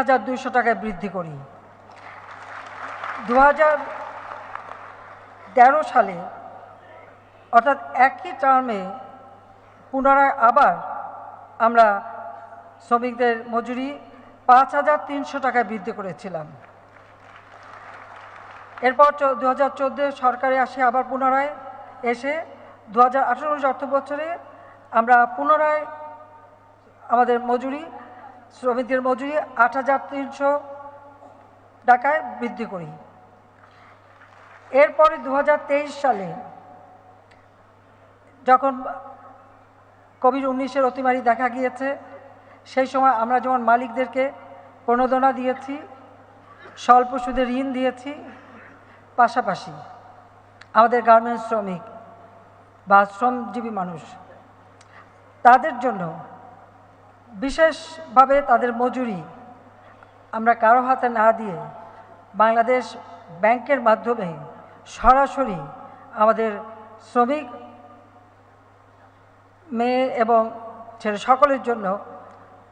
হাজার দুইশো টাকায় বৃদ্ধি করি। দু তেরো সালে, অর্থাৎ একই টার্মে পুনরায় আবার আমরা শ্রমিকদের মজুরি পাঁচ হাজার তিনশো টাকায় বৃদ্ধি করেছিলাম। এরপর দু হাজার চোদ্দ সরকারে আসে আবার পুনরায়, এসে দু হাজার আঠেরো অর্থ বছরে আমরা পুনরায় আমাদের মজুরি শ্রমিকদের মজুরি আট হাজার তিনশো টাকায় বৃদ্ধি করি। এরপরে দু হাজার তেইশ সালে যখন কোভিড উনিশের অতিমারি দেখা গিয়েছে, সেই সময় আমরা যেমন মালিকদেরকে প্রণোদনা দিয়েছি, স্বল্প সুদে ঋণ দিয়েছি, পাশাপাশি আমাদের গার্মেন্টস শ্রমিক বা শ্রমজীবী মানুষ, তাদের জন্য বিশেষভাবে তাদের মজুরি আমরা কারও হাতে না দিয়ে বাংলাদেশ ব্যাংকের মাধ্যমে সরাসরি আমাদের শ্রমিক মেয়ে এবং ছেলে সকলের জন্য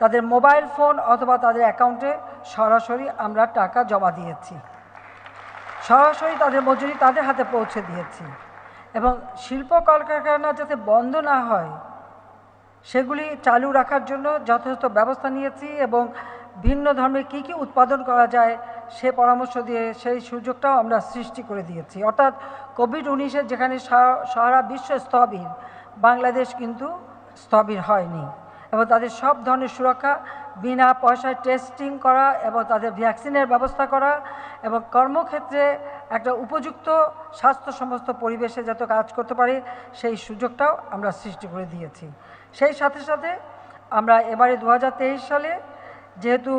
তাদের মোবাইল ফোন অথবা তাদের অ্যাকাউন্টে সরাসরি আমরা টাকা জমা দিয়েছি। সরাসরি তাদের মজুরি তাদের হাতে পৌঁছে দিয়েছি এবং শিল্প কলকারখানা যাতে বন্ধ না হয় সেগুলি চালু রাখার জন্য যথাযথ ব্যবস্থা নিয়েছি এবং ভিন্ন ধর্মে কী কী উৎপাদন করা যায় সে পরামর্শ দিয়ে সেই সুযোগটাও আমরা সৃষ্টি করে দিয়েছি। অর্থাৎ কোভিড উনিশের যেখানে সারা বিশ্ব স্থবির, বাংলাদেশ কিন্তু স্থবির হয়নি এবং তাদের সব ধরনের সুরক্ষা, বিনা পয়সায় টেস্টিং করা এবং তাদের ভ্যাকসিনের ব্যবস্থা করা এবং কর্মক্ষেত্রে একটা উপযুক্ত স্বাস্থ্য সমস্ত পরিবেশে যাতে কাজ করতে পারে, সেই সুযোগটাও আমরা সৃষ্টি করে দিয়েছি। সেই সাথে সাথে আমরা এবারে দু হাজার তেইশ সালে যেহেতু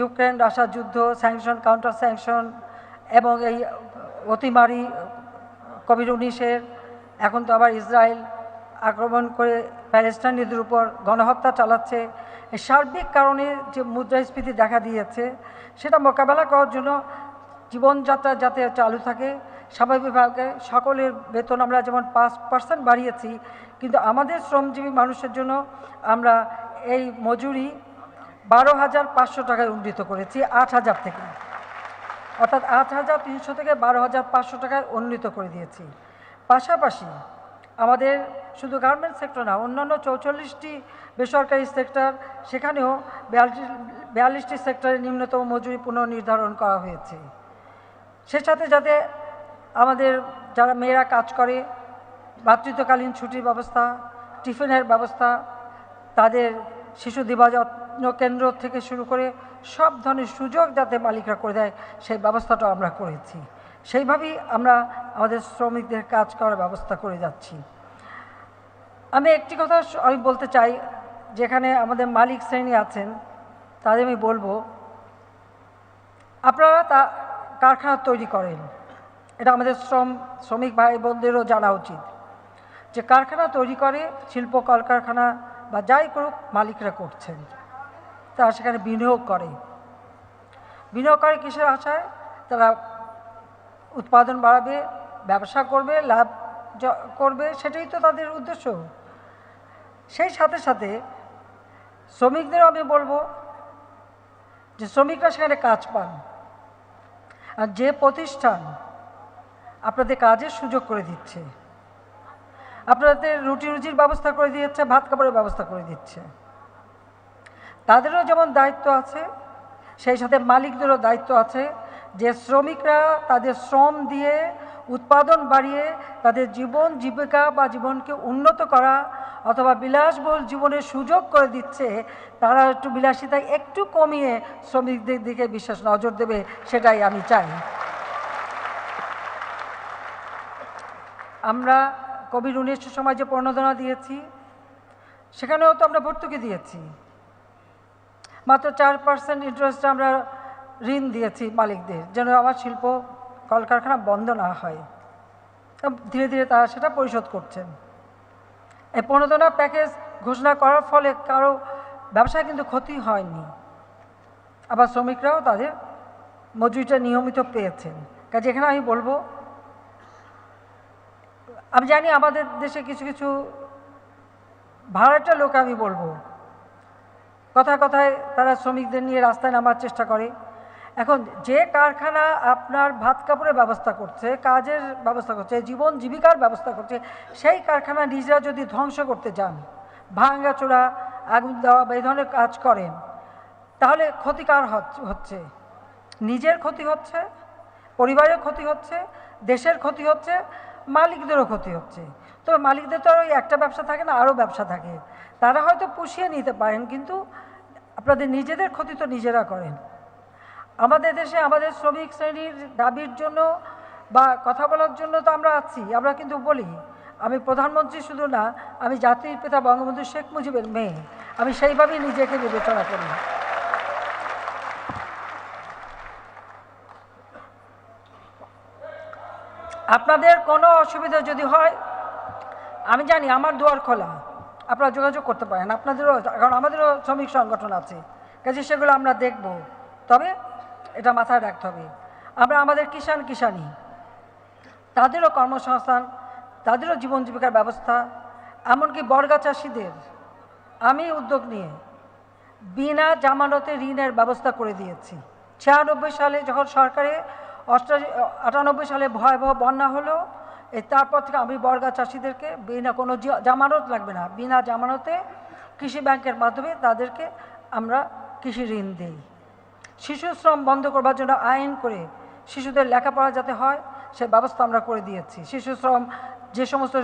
ইউক্রেন, রাশিয়া যুদ্ধ স্যাংশন কাউন্টার স্যাংশন এবং এই অতিমারি কোভিড উনিশের, এখন তো আবার ইসরায়েল আক্রমণ করে প্যালেস্টাইনিদের উপর গণহত্যা চালাচ্ছে। সার্বিক কারণে যে মুদ্রাস্ফীতি দেখা দিয়েছে, সেটা মোকাবেলা করার জন্য জীবনযাত্রা যাতে চালু থাকে, স্বাভাবিকভাবে সকলের বেতন আমরা যেমন পাঁচ পার্সেন্ট বাড়িয়েছি কিন্তু আমাদের শ্রমজীবী মানুষের জন্য আমরা এই মজুরি বারো হাজার পাঁচশো টাকায় উন্নীত করেছি, আট হাজার থেকে। অর্থাৎ আট হাজার তিনশো থেকে বারো হাজার পাঁচশো টাকায় উন্নীত করে দিয়েছি। পাশাপাশি আমাদের শুধু গার্মেন্টস সেক্টর না, অন্যান্য চৌচল্লিশটি বেসরকারি সেক্টর সেখানেও বিয়াল্লিশ, বিয়াল্লিশটি সেক্টরে নিম্নতম মজুরি পুনর্নির্ধারণ করা হয়েছে। সে সাথে যাতে আমাদের যারা মেয়েরা কাজ করে মাতৃত্বকালীন ছুটির ব্যবস্থা, টিফিনের ব্যবস্থা, তাদের শিশু দিবাযত্ন কেন্দ্র থেকে শুরু করে সব ধরনের সুযোগ যাতে মালিকরা করে দেয়, সেই ব্যবস্থাটাও আমরা করেছি। সেইভাবেই আমরা আমাদের শ্রমিকদের কাজ করার ব্যবস্থা করে যাচ্ছি। আমি একটি কথা আমি বলতে চাই, যেখানে আমাদের মালিক শ্রেণি আছেন, তাদের আমি বলব, আপনারা তা কারখানা তৈরি করেন। এটা আমাদের শ্রম, শ্রমিক ভাই বোনদেরও জানা উচিত। যে কারখানা তৈরি করে, শিল্প কলকারখানা বা যাই করুক, মালিকরা করছেন। তারা সেখানে বিনিয়োগ করে। বিনিয়োগ করে কিসের আশায়? তারা উৎপাদন বাড়াবে, ব্যবসা করবে, লাভ করবে, সেটাই তো তাদের উদ্দেশ্য। সেই সাথে সাথে শ্রমিকদেরও আমি বলব যে শ্রমিকরা সেখানে কাজ পান। আর যে প্রতিষ্ঠান আপনাদের কাজের সুযোগ করে দিচ্ছে আপনাদের রুটি রুজির ব্যবস্থা করে দিচ্ছে ভাত কাপড়ের ব্যবস্থা করে দিচ্ছে। তাদেরও যেমন দায়িত্ব আছে, সেই সাথে মালিকদেরও দায়িত্ব আছে যে শ্রমিকরা তাদের শ্রম দিয়ে উৎপাদন বাড়িয়ে তাদের জীবন জীবিকা বা জীবনকে উন্নত করা অথবা বিলাসবহুল জীবনের সুযোগ করে দিচ্ছে, তারা একটু বিলাসিতায় একটু কমিয়ে শ্রমিকদের দিকে বিশেষ নজর দেবে, সেটাই আমি চাই। আমরা কোভিড উনিশের সময় যে প্রণোদনা দিয়েছি, সেখানেও তো আমরা ভর্তুকি দিয়েছি। মাত্র চার পার্সেন্ট ইন্টারেস্টে আমরা ঋণ দিয়েছি মালিকদের, যেন আমার শিল্প কলকারখানা বন্ধ না হয়। ধীরে ধীরে তারা সেটা পরিশোধ করছেন। এই প্রণোদনা প্যাকেজ ঘোষণা করার ফলে কারও ব্যবসায় কিন্তু ক্ষতি হয়নি। আবার শ্রমিকরাও তাদের মজুরিটা নিয়মিত পেয়েছেন। কাজে এখানে আমি বলব আমি জানি আমাদের দেশে কিছু কিছু, ভাড়াটা লোক আমি বলব। কথায় কথায় তারা শ্রমিকদের নিয়ে রাস্তায় নামার চেষ্টা করে। এখন যে কারখানা আপনার ভাত কাপড়ের ব্যবস্থা করছে, কাজের ব্যবস্থা করছে, জীবন জীবিকার ব্যবস্থা করছে, সেই কারখানা নিজেরা যদি ধ্বংস করতে যান ভাঙ্গা চোরা আগুন দেওয়া বা এই ধরনের কাজ করেন, তাহলে ক্ষতিকার হচ- হচ্ছে? নিজের ক্ষতি হচ্ছে, পরিবারের ক্ষতি হচ্ছে, দেশের ক্ষতি হচ্ছে মালিকদেরও ক্ষতি হচ্ছে। তবে মালিকদের তো আর ওই একটা ব্যবসা থাকে না, আরও ব্যবসা থাকে। তারা হয়তো পুষিয়ে নিতে পারেন, কিন্তু আপনাদের নিজেদের ক্ষতি তো নিজেরা করেন। আমাদের দেশে আমাদের শ্রমিক শ্রেণির দাবির জন্য বা কথা বলার জন্য তো আমরা আছি, আমরা কিন্তু বলি, আমি প্রধানমন্ত্রী শুধু না, আমি জাতির পিতা বঙ্গবন্ধু শেখ মুজিবের মেয়ে, আমি সেইভাবেই নিজেকে বিবেচনা করি। আপনাদের কোনো অসুবিধা যদি হয়, আমি জানি আমার দুয়ার খোলা। আপনারা যোগাযোগ করতে পারেন। আপনাদেরও, কারণ আমাদেরও শ্রমিক সংগঠন আছে। কাজে সেগুলো আমরা দেখব। তবে এটা মাথায় রাখতে হবে। আমরা আমাদের কিষাণ কিষানি তাদেরও কর্মসংস্থান, তাদেরও জীবন জীবিকার ব্যবস্থা, এমনকি বর্গা চাষিদের। আমি উদ্যোগ নিয়ে বিনা জামানতে ঋণের ব্যবস্থা করে দিয়েছি। ছিয়ানব্বই সালে যখন সরকারে অষ্টাশি, আটানব্বই সালে ভয়াবহ বন্যা হলো। এই তারপর থেকে আমি বর্গা চাষিদেরকে বিনা কোনো জামানত লাগবে না। বিনা জামানতে কৃষি ব্যাংকের মাধ্যমে তাদেরকে আমরা কৃষি ঋণ দিই। শিশু শ্রম বন্ধ করবার জন্য আইন করে শিশুদের লেখাপড়া যাতে হয়, সে ব্যবস্থা আমরা করে দিয়েছি। শিশু শ্রম, যে সমস্ত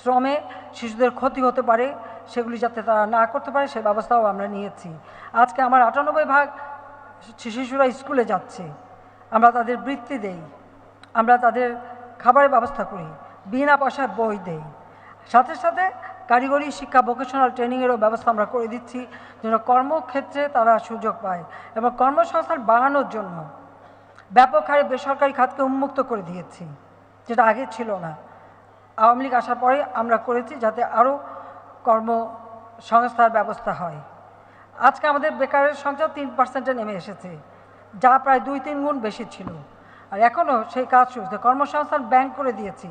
শ্রমে শিশুদের ক্ষতি হতে পারে, সেগুলি যাতে তারা না করতে পারে, সে ব্যবস্থাও আমরা নিয়েছি। আজকে আমার আটানব্বই ভাগ শিশুরা স্কুলে যাচ্ছে। আমরা তাদের বৃত্তি দেই, আমরা তাদের খাবারের ব্যবস্থা করি, বিনা পয়সায় বই দেই। সাথে সাথে কারিগরি শিক্ষা ভোকেশনাল ট্রেনিংয়েরও ব্যবস্থা আমরা করে দিচ্ছি, যেন কর্মক্ষেত্রে তারা সুযোগ পায় এবং কর্মসংস্থান বাড়ানোর জন্য ব্যাপক হারে বেসরকারি খাতকে উন্মুক্ত করে দিয়েছি, যেটা আগে ছিল না। আওয়ামী লীগ আসার পরে আমরা করেছি যাতে আরও কর্মসংস্থার ব্যবস্থা হয়। আজকে আমাদের বেকারের সংখ্যা তিন পার্সেন্টে নেমে এসেছে। যা প্রায় দুই, তিন গুণ বেশি ছিল। আর এখনও সেই কাজ চলছে কর্মসংস্থান ব্যাংক করে দিয়েছি।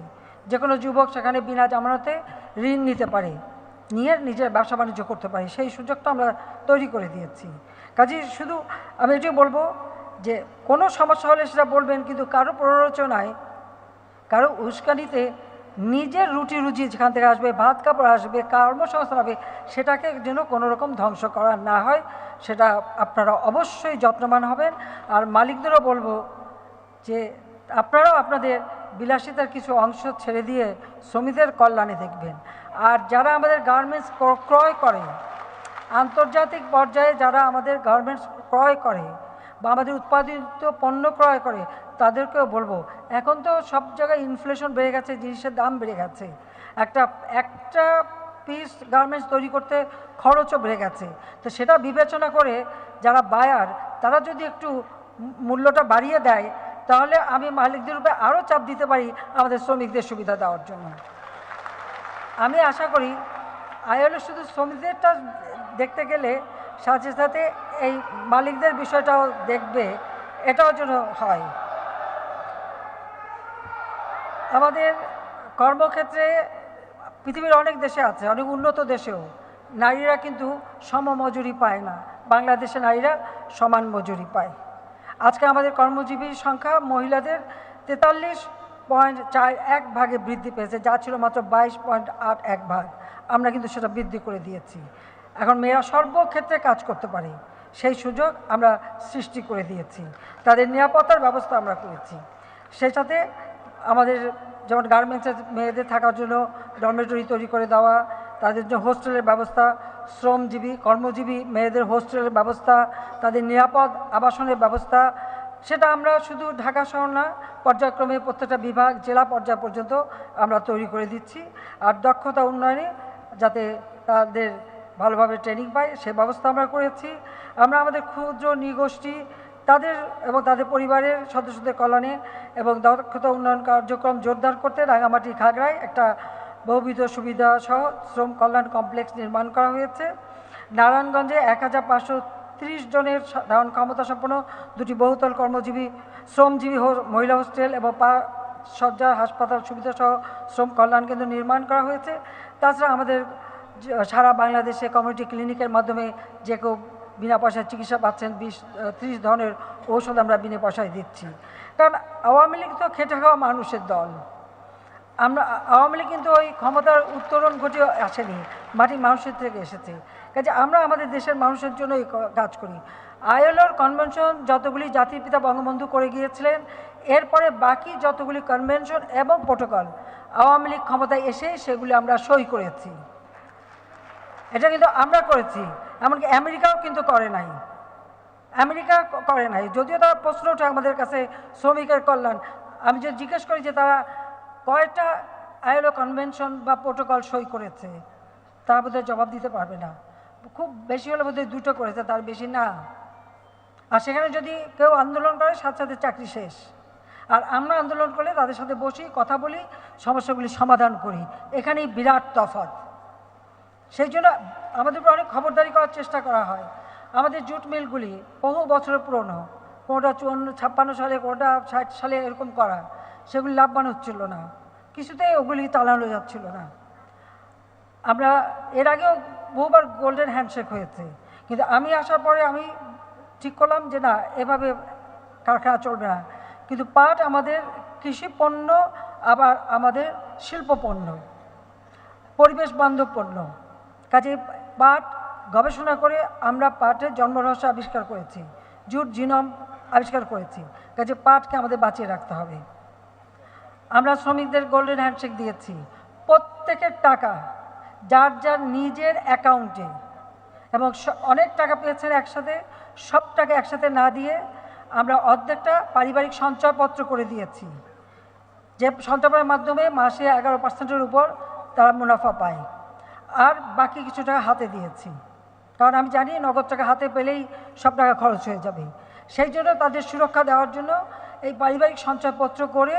যে কোনো যুবক সেখানে বিনা জামানতে ঋণ নিতে পারে। নিয়ে নিজের ব্যবসা বাণিজ্য করতে পারে। সেই সুযোগটা আমরা তৈরি করে দিয়েছি। কাজে শুধু আমি এটাই বলব যে, কোনো সমস্যা হলে সেটা বলবেন, কিন্তু কারও প্ররোচনায়, কারও উস্কানিতে নিজের রুটি রুজি যেখান থেকে আসবে, ভাত কাপড় আসবে, কর্মসংস্থান হবে, সেটাকে যেন কোনো রকম ধ্বংস করা না হয়, সেটা আপনারা অবশ্যই যত্নবান হবেন। আর মালিকদেরও বলব যে আপনারাও আপনাদের বিলাসিতার কিছু অংশ ছেড়ে দিয়ে শ্রমিকদের কল্যাণে দেখবেন। আর যারা আমাদের গার্মেন্টস ক্রয় করে, আন্তর্জাতিক পর্যায়ে যারা আমাদের গার্মেন্টস ক্রয় করে বা আমাদের উৎপাদিত পণ্য ক্রয় করে, তাদেরকেও বলব, এখন তো সব জায়গায় ইনফ্লেশন বেড়ে গেছে, জিনিসের দাম বেড়ে গেছে। একটা একটা পিস গার্মেন্টস তৈরি করতে খরচও বেড়ে গেছে। তো সেটা বিবেচনা করে যারা বায়ার তারা যদি একটু মূল্যটা বাড়িয়ে দেয়, তাহলে আমি মালিকদের উপরে আরও চাপ দিতে পারি আমাদের শ্রমিকদের সুবিধা দেওয়ার জন্য। আমি আশা করি আইএলও শুধু শ্রমিকদেরটা দেখতে গেলে সাথে সাথে এই মালিকদের বিষয়টাও দেখবে, এটাও যেন হয়। আমাদের কর্মক্ষেত্রে পৃথিবীর অনেক দেশে আছে, অনেক উন্নত দেশেও নারীরা কিন্তু সম মজুরি পায় না। বাংলাদেশে নারীরা সমান মজুরি পায়। আজকে আমাদের কর্মজীবীর সংখ্যা মহিলাদের তেতাল্লিশ পয়েন্ট চার এক ভাগে বৃদ্ধি পেয়েছে, যা ছিল মাত্র বাইশ পয়েন্ট আট এক ভাগ। আমরা কিন্তু সেটা বৃদ্ধি করে দিয়েছি। এখন মেয়েরা সর্বক্ষেত্রে কাজ করতে পারে। সেই সুযোগ আমরা সৃষ্টি করে দিয়েছি। তাদের নিরাপত্তার ব্যবস্থা আমরা করেছি। সেই সাথে আমাদের যেমন গার্মেন্টসের মেয়েদের থাকার জন্য ডরমেটরি তৈরি করে দেওয়া, তাদের জন্য হোস্টেলের ব্যবস্থা, শ্রমজীবী, কর্মজীবী মেয়েদের হোস্টেলের ব্যবস্থা, তাদের নিরাপদ আবাসনের ব্যবস্থা, সেটা আমরা শুধু ঢাকা শহর না, পর্যায়ক্রমে প্রত্যেকটা বিভাগ, জেলা পর্যায় পর্যন্ত আমরা তৈরি করে দিচ্ছি। আর দক্ষতা উন্নয়নে যাতে তাদের ভালোভাবে ট্রেনিং পায়, সে ব্যবস্থা আমরা করেছি। আমরা আমাদের ক্ষুদ্র নিগোষ্ঠী, তাদের এবং তাদের পরিবারের সদস্যদের কল্যাণে এবং দক্ষতা উন্নয়ন কার্যক্রম জোরদার করতে রাঙামাটি খাগড়ায় একটা বহুবিধ সুবিধা সহ শ্রম কল্যাণ কমপ্লেক্স নির্মাণ করা হয়েছে। নারায়ণগঞ্জে এক হাজার পাঁচশো ত্রিশ জনের ধারণ ক্ষমতা সম্পন্ন দুটি বহুতল কর্মজীবী, শ্রমজীবী মহিলা হোস্টেল এবং পা সজ্জা হাসপাতাল সুবিধা সহ শ্রম কল্যাণ কেন্দ্র নির্মাণ করা হয়েছে। তাছাড়া আমাদের সারা বাংলাদেশে কমিউনিটি ক্লিনিকের মাধ্যমে যে কেউ বিনা পয়সায় চিকিৎসা পাচ্ছেন, বিশ ত্রিশ ধরনের ঔষধ আমরা বিনা পয়সায় দিচ্ছি। কারণ আওয়ামী লীগ তো খেটে খাওয়া মানুষের দল। আমরা, আওয়ামী লীগ কিন্তু ওই ক্ষমতার উত্তরণ ঘটিয়ে আসেনি, মাটি মানুষের থেকে এসেছে। কাজে আমরা আমাদের দেশের মানুষের জন্য এই কাজ করি। আইএলওর কনভেনশন যতগুলি জাতির পিতা বঙ্গবন্ধু করে গিয়েছিলেন, এরপরে বাকি যতগুলি কনভেনশন এবং প্রোটোকল আওয়ামী লীগ ক্ষমতায় এসে সেগুলি আমরা সই করেছি। এটা কিন্তু আমরা করেছি। এমনকি আমেরিকাও কিন্তু করে নাই। আমেরিকা করে নাই। যদিও তারা প্রশ্ন ওঠে আমাদের কাছে শ্রমিকের কল্যাণ। আমি যে জিজ্ঞেস করি যে তারা কয়টা আইএলও কনভেনশন বা প্রোটোকল সই করেছে, তার বোধহয় জবাব দিতে পারবে না। খুব বেশি হলে বোধহয় দুটো করেছে, তার বেশি না। আর সেখানে যদি কেউ আন্দোলন করে, সাথে সাথে চাকরি শেষ। আর আমরা আন্দোলন করলে তাদের সাথে বসি, কথা বলি, সমস্যাগুলি সমাধান করি। এখানেই বিরাট তফাৎ। সেই জন্য আমাদের উপর অনেক খবরদারি করার চেষ্টা করা হয়। আমাদের জুট মিলগুলি বহু বছরের পুরনো। কোনোটা চুয়ান্ন, ছাপ্পান্ন সালে, কোনোটা ষাট সালে এরকম করা। সেগুলি লাভবান হচ্ছিল না। কিছুতেই ওগুলি চালানো যাচ্ছিল না। আমরা এর আগেও বহুবার গোল্ডেন হ্যান্ডশেক হয়েছে। কিন্তু আমি আসার পরে আমি ঠিক করলাম যে না, এভাবে কারখানা চলবে না। কিন্তু পাট আমাদের কৃষি পণ্য, আবার আমাদের শিল্প পণ্য পরিবেশ বান্ধব পণ্য। কাজে পাট গবেষণা করে আমরা পাটের জন্মরহস্য আবিষ্কার করেছি, জুট জিনম আবিষ্কার করেছি। কাজে পাটকে আমাদের বাঁচিয়ে রাখতে হবে। আমরা শ্রমিকদের গোল্ডেন হ্যান্ডশেক দিয়েছি। প্রত্যেকের টাকা, যার যার নিজের অ্যাকাউন্টে এবং অনেক টাকা পেয়েছেন একসাথে, সব টাকা একসাথে না দিয়ে আমরা অর্ধেকটা পারিবারিক সঞ্চয়পত্র করে দিয়েছি। যে সঞ্চয়ের মাধ্যমে মাসে এগারো পার্সেন্টের উপর তারা মুনাফা পায়। আর বাকি কিছু টাকা হাতে দিয়েছি। কারণ আমি জানি নগদ টাকা হাতে পেলেই সব টাকা খরচ হয়ে যাবে। সেই জন্য তাদের সুরক্ষা দেওয়ার জন্য এই পারিবারিক সঞ্চয়পত্র করে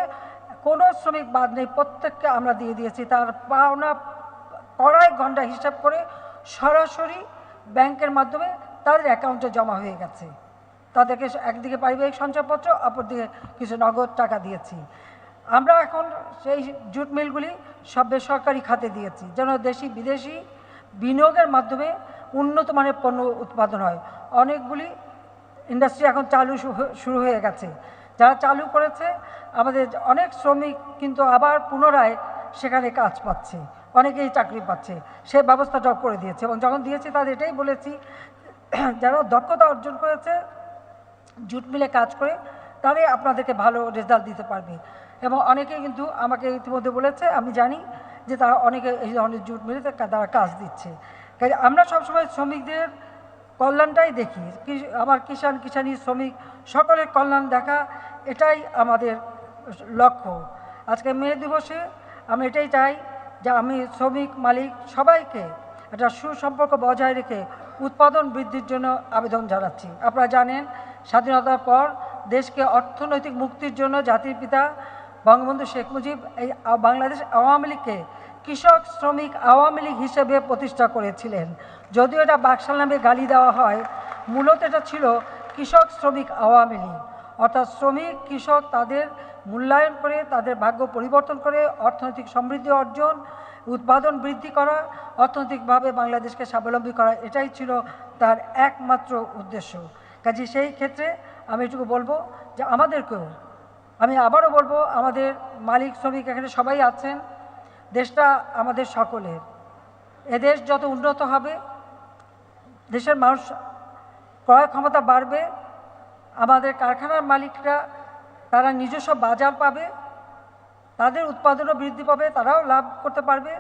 কোনো শ্রমিক বাদ নেই, প্রত্যেককে আমরা দিয়ে দিয়েছি। তার পাওনা কড়াই ঘণ্টা হিসাব করে সরাসরি ব্যাংকের মাধ্যমে তাদের অ্যাকাউন্টে জমা হয়ে গেছে। তাদেরকে একদিকে পারিবারিক সঞ্চয়পত্র, অপরদিকে কিছু নগদ টাকা দিয়েছি। আমরা এখন সেই জুট মিলগুলি সব বেসরকারি খাতে দিয়েছি। যেন দেশি, বিদেশি বিনিয়োগের মাধ্যমে উন্নত মানের পণ্য উৎপাদন হয়। অনেকগুলি ইন্ডাস্ট্রি এখন চালু শুরু হয়ে গেছে। যারা চালু করেছে, আমাদের অনেক শ্রমিক কিন্তু আবার পুনরায় সেখানে কাজ পাচ্ছে, অনেকেই চাকরি পাচ্ছে। সে ব্যবস্থাটাও করে দিয়েছে এবং যখন দিয়েছি তাদের এটাই বলেছি, যারা দক্ষতা অর্জন করেছে, জুট মিলে কাজ করে, তারাই আপনাদেরকে ভালো রেজাল্ট দিতে পারবে। এবং অনেকেই কিন্তু আমাকে ইতিমধ্যে বলেছে, আমি জানি যে তারা অনেকে এই ধরনের জুট মিলে তারা কাজ দিচ্ছে। কাজে আমরা সবসময় শ্রমিকদের কল্যাণটাই দেখি। আমার কিষাণ, কিষাণী শ্রমিক সকলের কল্যাণ দেখা, এটাই আমাদের লক্ষ্য। আজকে মে দিবসে আমি এটাই চাই যে আমি শ্রমিক মালিক সবাইকে একটা সুসম্পর্ক বজায় রেখে উৎপাদন বৃদ্ধির জন্য আবেদন জানাচ্ছি। আপনারা জানেন, স্বাধীনতার পর দেশকে অর্থনৈতিক মুক্তির জন্য জাতির পিতা বঙ্গবন্ধু শেখ মুজিব এই বাংলাদেশ আওয়ামী লীগকে কৃষক শ্রমিক আওয়ামী লীগ হিসেবে প্রতিষ্ঠা করেছিলেন। যদিও এটা বাকশাল নামে গালি দেওয়া হয়, মূলত এটা ছিল কৃষক শ্রমিক আওয়ামী লীগ। অর্থাৎ শ্রমিক, কৃষক তাদের মূল্যায়ন করে, তাদের ভাগ্য পরিবর্তন করে, অর্থনৈতিক সমৃদ্ধি অর্জন, উৎপাদন বৃদ্ধি করা, অর্থনৈতিকভাবে বাংলাদেশকে স্বাবলম্বী করা, এটাই ছিল তার একমাত্র উদ্দেশ্য। কাজে সেই ক্ষেত্রে আমি এটুকু বলব যে আমাদেরকেও আমি আবারও বলব, আমাদের মালিক, শ্রমিক এখানে সবাই আছেন, দেশটা আমাদের সকলের। এদেশ যত উন্নত হবে, দেশের মানুষ ক্রয় ক্ষমতা বাড়বে, আমাদের কারখানার মালিকরা তারা নিজস্ব বাজার পাবে, তাদের উৎপাদনও বৃদ্ধি পাবে, তারাও লাভ করতে পারবে,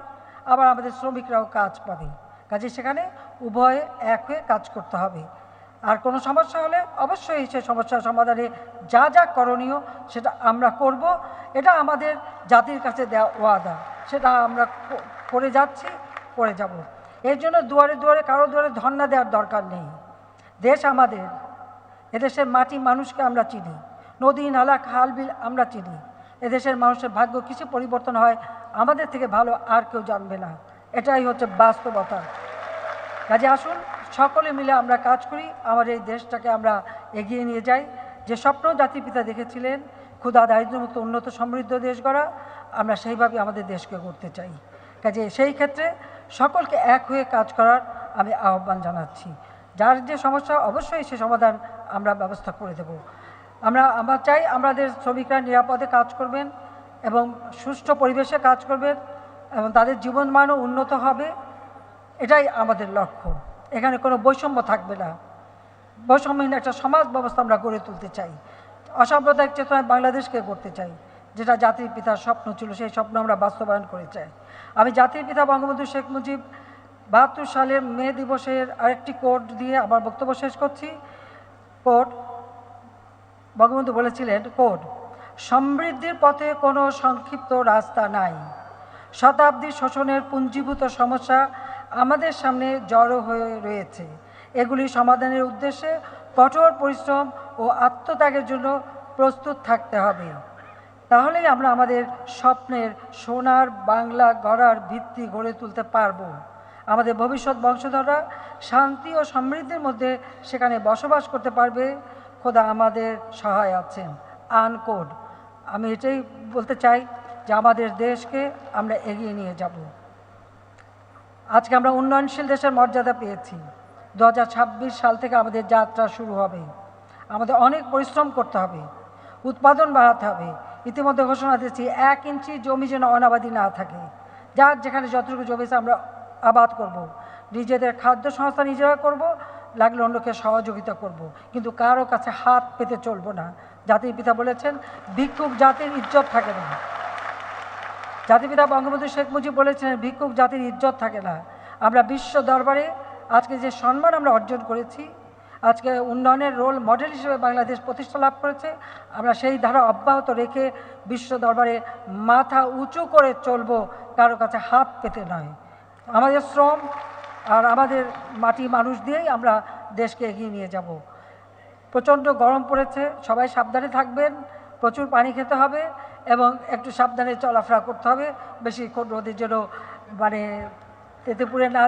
আবার আমাদের শ্রমিকরাও কাজ পাবে। কাজে সেখানে উভয়ে এক হয়ে কাজ করতে হবে। আর কোনো সমস্যা হলে অবশ্যই সে সমস্যার সমাধানে যা যা করণীয় সেটা আমরা করব। এটা আমাদের জাতির কাছে দেওয়া ওয়াদা। সেটা আমরা করে যাচ্ছি, করে যাব। এর জন্য দুয়ারে দুয়ারে, কারও দুয়ারে ধর্ণা দেওয়ার দরকার নেই। দেশ আমাদের। এদেশের মাটি মানুষকে আমরা চিনি। নদী, নালা, খাল, বিল আমরা চিনি। এদেশের মানুষের ভাগ্য কিছু পরিবর্তন হয় আমাদের থেকে ভালো আর কেউ জানবে না। এটাই হচ্ছে বাস্তবতা। কাজে আসুন। সকলে মিলে আমরা কাজ করি। আমার এই দেশটাকে আমরা এগিয়ে নিয়ে যাই। যে স্বপ্ন জাতির পিতা দেখেছিলেন, ক্ষুধা, দারিদ্র্যমুক্ত, উন্নত, সমৃদ্ধ দেশ গড়া, আমরা সেইভাবে আমাদের দেশকে করতে চাই। কাজে সেই ক্ষেত্রে সকলকে এক হয়ে কাজ করার আমি আহ্বান জানাচ্ছি। যার যে সমস্যা, অবশ্যই সে সমাধান আমরা ব্যবস্থা করে দেব। আমরা আমরা চাই আমাদের শ্রমিকরা নিরাপদে কাজ করবেন এবং সুষ্ঠু পরিবেশে কাজ করবেন এবং তাদের জীবনমানও উন্নত হবে। এটাই আমাদের লক্ষ্য। এখানে কোনো বৈষম্য থাকবে না। বৈষম্যহীন একটা সমাজ ব্যবস্থা আমরা গড়ে তুলতে চাই। অসাম্প্রদায়িক চেতনায় বাংলাদেশকে করতে চাই, যেটা জাতির পিতার স্বপ্ন ছিল, সেই স্বপ্ন আমরা বাস্তবায়ন করে চাই। আমি জাতির পিতা বঙ্গবন্ধু শেখ মুজিব বাহাত্তর সালের মে দিবসের আরেকটি কোড দিয়ে আমার বক্তব্য শেষ করছি। কোড, বঙ্গবন্ধু বলেছিলেন, কোড, সমৃদ্ধির পথে কোনো সংক্ষিপ্ত রাস্তা নাই। শতাব্দী শোষণের পুঞ্জীভূত সমস্যা আমাদের সামনে জড়ো হয়ে রয়েছে। এগুলি সমাধানের উদ্দেশ্যে কঠোর পরিশ্রম ও আত্মত্যাগের জন্য প্রস্তুত থাকতে হবে। তাহলেই আমরা আমাদের স্বপ্নের সোনার, বাংলা গড়ার ভিত্তি গড়ে তুলতে পারব। আমাদের ভবিষ্যৎ বংশধররা শান্তি ও সমৃদ্ধির মধ্যে সেখানে বসবাস করতে পারবে। খোদা আমাদের সহায় আছেন। আনকোড। আমি এটাই বলতে চাই যে আমাদের দেশকে আমরা এগিয়ে নিয়ে যাব। আজকে আমরা উন্নয়নশীল দেশের মর্যাদা পেয়েছি। দু হাজার ছাব্বিশ সাল থেকে আমাদের যাত্রা শুরু হবে। আমাদের অনেক পরিশ্রম করতে হবে। উৎপাদন বাড়াতে হবে। ইতিমধ্যে ঘোষণা দিয়েছি, এক ইঞ্চি জমি যেন অনাবাদি না থাকে। যার যেখানে যতটুকু জমি আমরা আবাদ করব। নিজেদের খাদ্য সংস্থা নিজেরা করব, লাগলে অন্যকে সহযোগিতা করব। কিন্তু কারও কাছে হাত পেতে চলবো না। জাতির পিতা বলেছেন, ভিক্ষুক জাতির ইজ্জত থাকে না। জাতিপিতা বঙ্গবন্ধু শেখ মুজিব বলেছেন, ভিক্ষুক জাতির ইজ্জত থাকে না। আমরা বিশ্ব দরবারে আজকে যে সম্মান আমরা অর্জন করেছি, আজকে উন্নয়নের রোল মডেল হিসেবে বাংলাদেশ প্রতিষ্ঠা লাভ করেছে, আমরা সেই ধারা অব্যাহত রেখে বিশ্ব দরবারে মাথা উঁচু করে চলবো, কারও কাছে হাত পেতে নয়। আমাদের শ্রম আর আমাদের মাটি মানুষ দিয়েই আমরা দেশকে এগিয়ে নিয়ে যাব। প্রচণ্ড গরম পড়েছে, সবাই সাবধানে থাকবেন, প্রচুর পানি খেতে হবে এবং একটু সাবধানে চলাফেরা করতে হবে বেশি রোদের জন্য মানে তেতে পুড়ে না